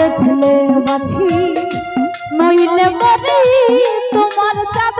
দেখলে বাছি নইলে মরি তোমার চাঁদ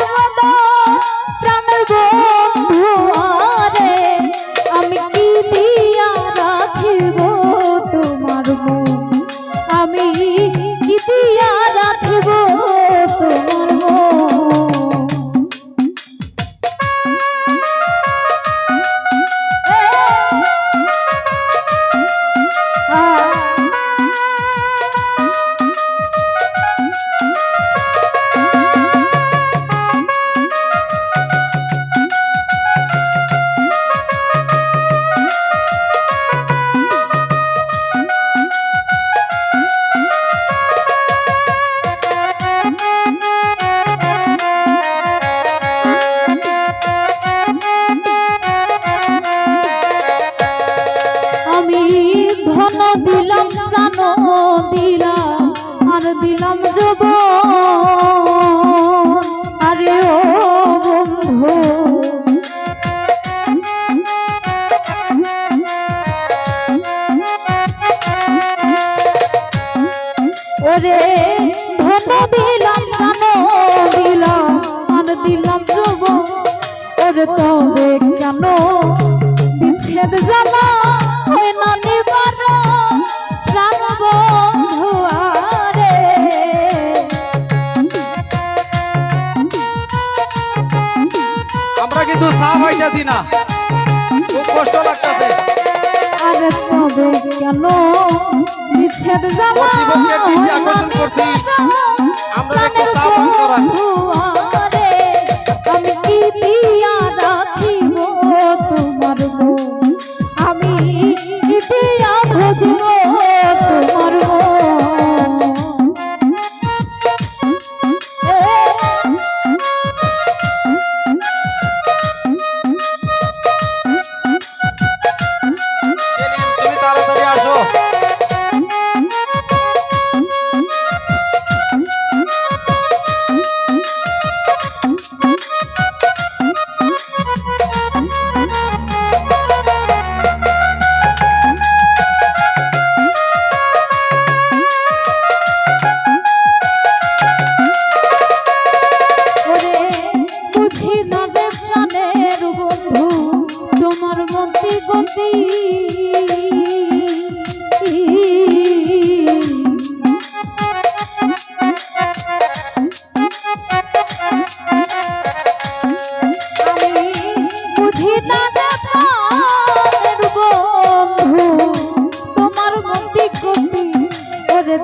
তবে কেন? বিচ্ছেদ জ্বালা হয় না নিবারণ প্রাণ বন্ধু আরে। আমরা কিন্তু সাফ হইতেছি না। খুব কষ্ট লাগতেছে। আরে তবে কেন? বিচ্ছেদ জ্বালা করছি। আমরা একটু সাফ কি কপি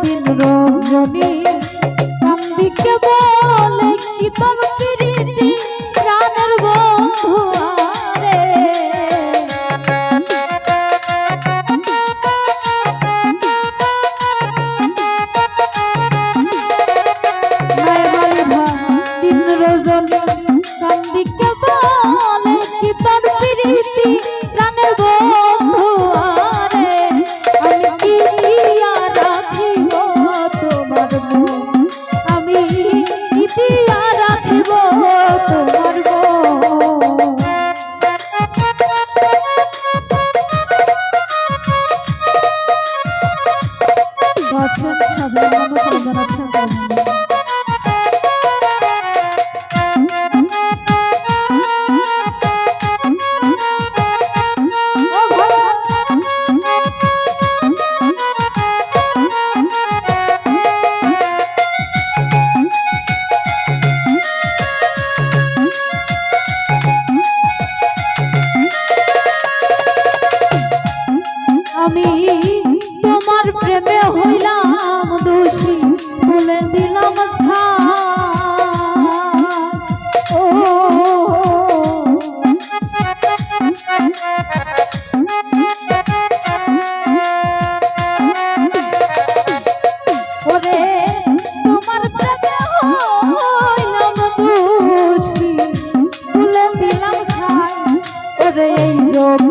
দিন রজনী কান্দি কি তোর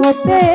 হতে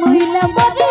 মহিলা বাড়ি